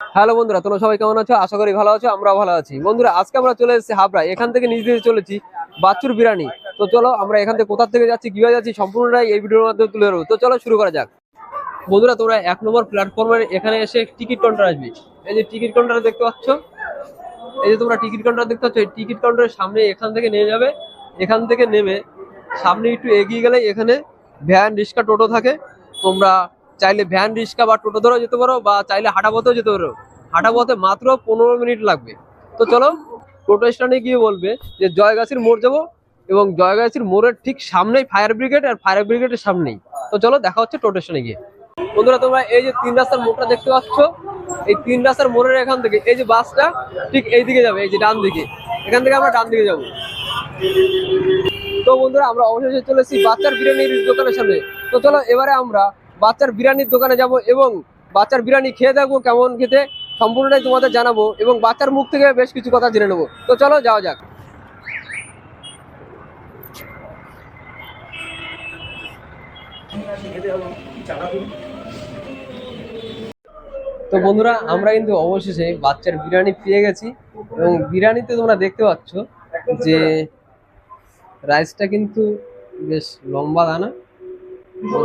Hello বন্ধুরা, তোমরা সবাই কেমন আছো? আশা করি ভালো আছো আমরা ভালো আছি। বন্ধুরা, আজকে আমরা চলে এসেছি হাবড়া এখান থেকে নিজ চলেছি বাচ্চুর বিরিয়ানি। তো চলো, আমরা এখান থেকে কোথা থেকে যাচ্ছি, কীভাবে যাচ্ছি, সম্পূর্ণটাই এই ভিডিওর মাধ্যমে তুলে ধরবো। তো চলো, শুরু করা যাক। বন্ধুরা, তোমরা এক নম্বর প্ল্যাটফর্মের এখানে এসে টিকিট কাউন্টার আসবে। এই যে টিকিট কাউন্টার দেখতে পাচ্ছ, এই যে তোমরা টিকিট কাউন্টার দেখতে পাচ্ছ, এই টিকিট কাউন্টারের সামনে এখান থেকে নিয়ে যাবে। এখান থেকে নেমে সামনে একটু এগিয়ে গেলে এখানে ভ্যান, রিক্সা, টোটো থাকে। তোমরা চাইলে ভ্যান রিক্সা বা টোটো ধরেও যেতে পারো বা চাইলে হাঁটা পথেও যেতে পারো। হাঁটা পথে মাত্র পনেরো মিনিট লাগবে। তো চলো, টোটো স্ট্যান্ডে গিয়ে বলবে যে জয়গাছির মোড় যাব এবং জয়গাছির মোড়ের ঠিক সামনেই ফায়ার ব্রিগেড আর ফায়ার ব্রিগেডের সামনেই। তো চলো, দেখা হচ্ছে টোটো স্ট্যান্ডে গিয়ে। বন্ধুরা, তোমরা এই যে তিন রাস্তার মোড়টা দেখতে পাচ্ছ, এই তিন রাস্তার মোড়ের এখান থেকে এই যে বাসটা ঠিক এই দিকে যাবে, এই যে ডান দিকে। এখান থেকে আমরা ডান দিকে যাব। তো বন্ধুরা, আমরা অবশেষে চলে এসেছি বাচ্চার বিরিয়ানির দোকানের সামনে। তো চলো, এবারে আমরা বাচ্চার বিরিয়ানির দোকানে যাব এবং বাচ্চার বিরিয়ানি খেয়ে দেখব কেমন খেতে, সম্পূর্ণটাই তোমাদের জানাব এবং বাচ্চার মুখ থেকে বেশ কিছু কথা জেনে নেব। তো চলো, যাওয়া যাক। তো বন্ধুরা, আমরা কিন্তু অবশেষে বাচ্চার বিরিয়ানি পেয়ে গেছি এবং বিরিয়ানিতে তোমরা দেখতে পাচ্ছ যে রাইসটা কিন্তু বেশ লম্বা দানা।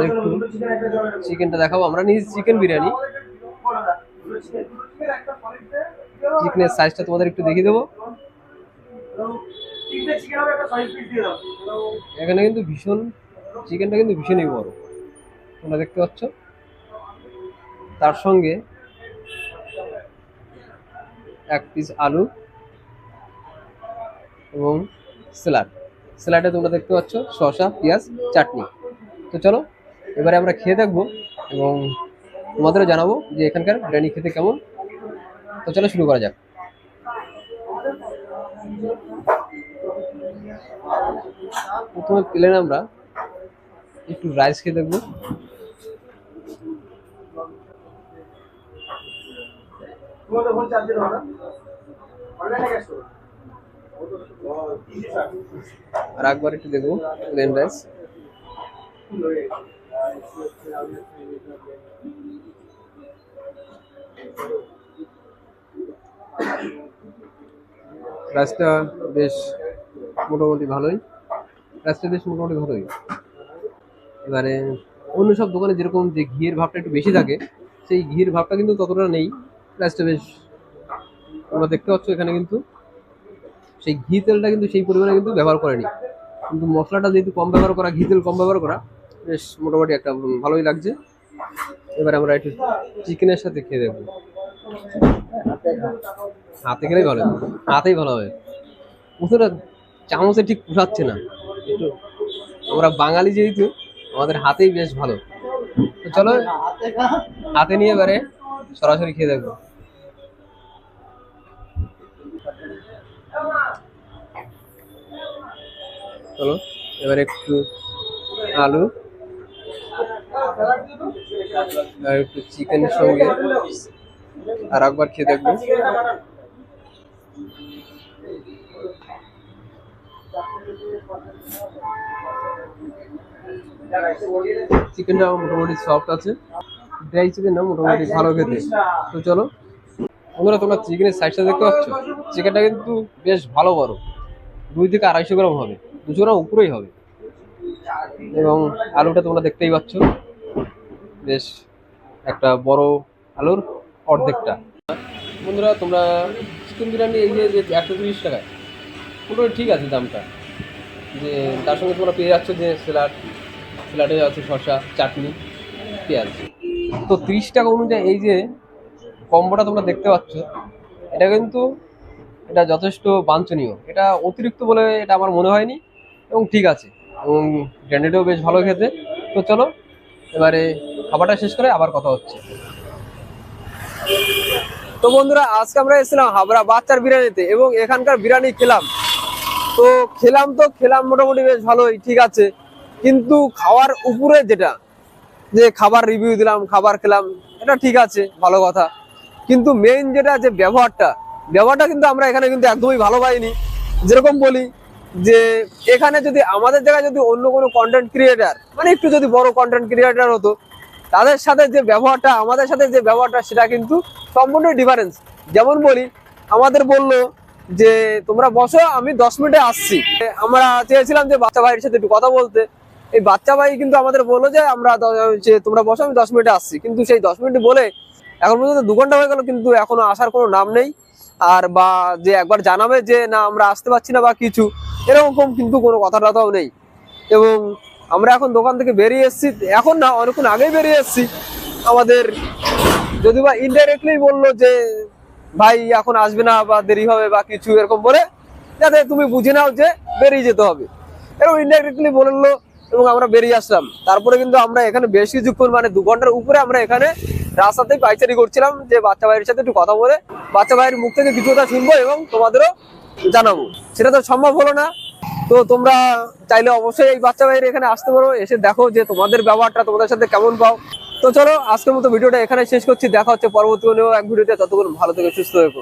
একটু চিকেনটা দেখাবো। আমরা নিয়েছি চিকেন বিরিয়ানি। চিকেনের সাইজটা তোমাদের একটু দেখিয়ে দেবো। এখানে কিন্তু ভীষণ চিকেনটা কিন্তু ভীষণই বড়। তোমরা দেখতে পাচ্ছ? তার সঙ্গে এক পিস আলু এবং স্যালাড। স্যালাডে তোমরা দেখতে পাচ্ছ শসা পেঁয়াজ চাটনি। তো চলো, এবারে আমরা খেয়ে দেখব এবং তোমাদেরও জানাব যে এখানকার বিরিয়ানি খেতে কেমন। তো চলো শুরু করা যাক। প্রথমে প্লেন আমরা একটু রাইস খেয়ে দেখব। আর একবার একটু দেখব প্লেন রাইস রাইসটা বেশ মোটামুটি ভালোই। রাস্তা বেশ মোটামুটি ভালোই। এবারে অন্য সব দোকানে যেরকম যে ঘিয়ের ভাবটা একটু বেশি থাকে, সেই ঘিয়ের ভাবটা কিন্তু ততটা নেই। রাইসটা বেশ, তোমরা দেখতে পাচ্ছ এখানে কিন্তু। সেই ঘি তেলটা কিন্তু সেই পরিমাণে কিন্তু ব্যবহার করেনি। কিন্তু মশলাটা যেহেতু কম ব্যবহার করা, ঘি তেল কম ব্যবহার করা বেশ মোটামুটি একটা ভালোই লাগছে। এবার আমরা একটু চিকেনের সাথে খেয়ে দেখব। হাতে খেলেই ভালো হাতেই ভালো হবে। প্রথমটা চামচে ঠিক পোষাচ্ছে না। একটু আমরা বাঙালি যেহেতু, আমাদের হাতেই বেশ ভালো। তো চলো, হাতে নিয়ে এবারে সরাসরি খেয়ে দেখব। চলো, এবার একটু আলু আর একটু চিকেনের সঙ্গে আর একবার খেয়ে দেখব চিকেনটা মোটামুটি সফট আছে। ড্রাই চিকেন মোটামুটি ভালো খেতে। তো চলো বন্ধুরা তোমরা চিকেনের সাইজটা দেখতে পাচ্ছ? চিকেনটা কিন্তু বেশ ভালো বড়। দুই থেকে আড়াইশো গ্রাম হবে। দুশো গ্রাম উপরেই হবে। এবং আলুটা তোমরা দেখতেই পাচ্ছ। বেশ একটা বড় আলুর অর্ধেকটা। বন্ধুরা, তোমরা চিকেন বিরিয়ানি এই যে একশো তিরিশ টাকায় মোটামুটি ঠিক আছে দামটা। যে তার সঙ্গে তোমরা পেয়ে যাচ্ছ যে স্যালাড, স্যালাডে আছে শসা, চাটনি, পেঁয়াজ। তো তিরিশ টাকা অনুযায়ী এই যে কম্বোটা তোমরা দেখতে পাচ্ছ, এটা কিন্তু এটা যথেষ্ট বাঞ্ছনীয়। এটা অতিরিক্ত বলে এটা আমার মনে হয়নি, এবং ঠিক আছে। এবং ব্র্যান্ডেডও বেশ ভালো খেতে। তো চলো, এবারে খাবারটা শেষ করে আবার কথা হচ্ছে। তো বন্ধুরা, আজকে আমরা এসেছিলাম হাবড়া বাচ্চার বিরিয়ানিতে এবং এখানকার বিরিয়ানি খেলাম। তো খেলাম তো, খেলাম মোটামুটি বেশ ভালোই, ঠিক আছে। কিন্তু খাওয়ার উপরে যেটা, যে খাবার রিভিউ দিলাম, খাবার খেলাম, এটা ঠিক আছে, ভালো কথা। কিন্তু মেইন যেটা যে ব্যবহারটা ব্যবহারটা কিন্তু আমরা এখানে কিন্তু একদমই ভালো পাইনি। যেরকম বলি যে এখানে যদি আমাদের জায়গায় যদি অন্য কোনো কন্টেন্ট ক্রিয়েটার মানে একটু যদি বড় কন্টেন্ট ক্রিয়েটার হতো, তাদের সাথে যে ব্যবহারটা, আমাদের সাথে যে ব্যবহারটা, সেটা কিন্তু সম্পূর্ণ ডিফারেন্স যেমন বলি, আমাদের বলল যে, তোমরা বসো, আমি দশ মিনিটে আসছি। আমরা চেয়েছিলাম যে বাচ্চা ভাইয়ের সাথে একটু কথা বলতে। এই বাচ্চা ভাই কিন্তু আমাদের বলল যে, আমরা যে তোমরা বসো, আমি দশ মিনিটে আসছি। কিন্তু সেই দশ মিনিট বলে এখন পর্যন্ত দু ঘণ্টা হয়ে গেল, কিন্তু এখনও আসার কোনো নাম নেই। আর বা যে একবার জানাবে যে, না, আমরা আসতে পারছি না বা কিছু। এরকম কিন্তু কোনো কথা টথাও নেই। এবং আমরা এখন দোকান থেকে বেরিয়ে এসেছি। এখন না, অনেকক্ষণ আগেই বেরিয়ে এসেছি। আমাদের যদি বা ইনডাইরেক্টলি বলল যে, ভাই, এখন আসবে না বা দেরি হবে বা কিছু, এরকম বলে, যাতে তুমি বুঝে নাও যে বেরিয়ে যেতে হবে। এরকম ইনডাইরেক্টলি বলল এবং আমরা বেরিয়ে আসলাম। তারপরে কিন্তু আমরা এখানে বেশ কিছুক্ষণ মানে দু ঘণ্টার উপরে আমরা এখানে রাস্তাতেই পাইচারি করছিলাম যে বাচ্চা ভাইয়ের সাথে একটু কথা বলে। বাচ্চা ভাইয়ের মুখ থেকে কিছু কথা শুনব এবং তোমাদেরও জানাব। সেটা তো সম্ভব হলো না। তো তোমরা চাইলে অবশ্যই এই বাচ্চা ভাইয়ের এখানে আসতে পারো, এসে দেখো যে তোমাদের ব্যবহারটা, তোমাদের সাথে কেমন পাও। তো চলো, আজকের মতো ভিডিওটা এখানে শেষ করছি। দেখা হচ্ছে পরবর্তী এক ভিডিওতে। ততক্ষণ ভালো থেকে, সুস্থ থেকো।